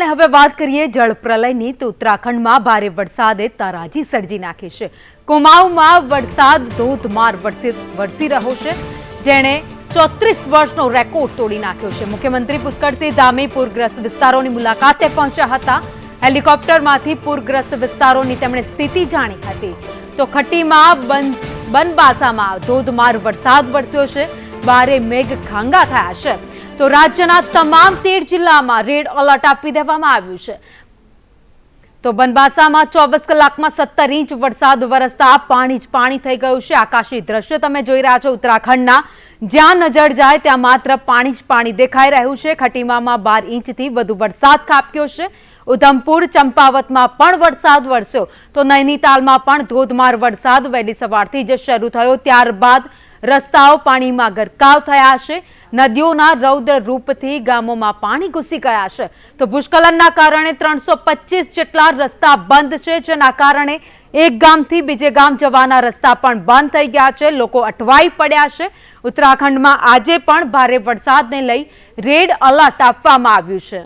અને હવે વાત કરીએ જળ પ્રલયની, તો ઉત્તરાખંડમાં ભારે વરસાદે તારાજી સર્જી નાખી છે. કુમાઉમાં વરસાદ, ધોધમાર વરસી વરસી રહ્યો છે. જેણે ચોત્રીસ વર્ષનો રેકોર્ડ તોડી નાખ્યો છે. મુખ્યમંત્રી પુષ્કરસિંહ ધામી પૂરગ્રસ્ત વિસ્તારોની મુલાકાતે પહોંચ્યા હતા. હેલિકોપ્ટરમાંથી પૂરગ્રસ્ત વિસ્તારોની તેમણે સ્થિતિ જાણી હતી. તો ખટીમાં બન બનબાસામાં ધોધમાર વરસાદ વરસ્યો છે. ભારે મેઘ ખાંગા થયા છે. તો રાજ્યના તમામ તેર જિલ્લામાં રેડ એલર્ટ આપી દેવામાં આવ્યું છે. તો બનબાસામાં ચોવીસ કલાકમાં સત્તર ઇંચ વરસાદ વરસતા પાણી જ પાણી થઈ ગયું છે. આકાશી દ્રશ્ય તમે જોઈ રહ્યા છો ઉત્તરાખંડના. જ્યાં નજર જાય ત્યાં માત્ર પાણી જ પાણી દેખાઈ રહ્યું છે. ખટીમામાં બાર ઇંચથી વધુ વરસાદ ખાબક્યો છે. ઉધમપુર, ચંપાવતમાં પણ વરસાદ વરસ્યો. તો નૈનીતાલમાં પણ ધોધમાર વરસાદ વહેલી સવારથી જ શરૂ થયો. ત્યારબાદ રસ્તાઓ પાણીમાં ગરકાવ થયા છે. નદીઓના રૌદ્ર રૂપથી ગામોમાં પાણી ઘૂસી ગયા છે. તો ભૂસ્ખલનના કારણે ત્રણસો જેટલા રસ્તા બંધ છે, જેના કારણે એક ગામથી બીજે ગામ જવાના રસ્તા પણ બંધ થઈ ગયા છે. લોકો અટવાઈ પડ્યા છે. ઉત્તરાખંડમાં આજે પણ ભારે વરસાદને લઈ રેડ અલર્ટ આપવામાં આવ્યું છે.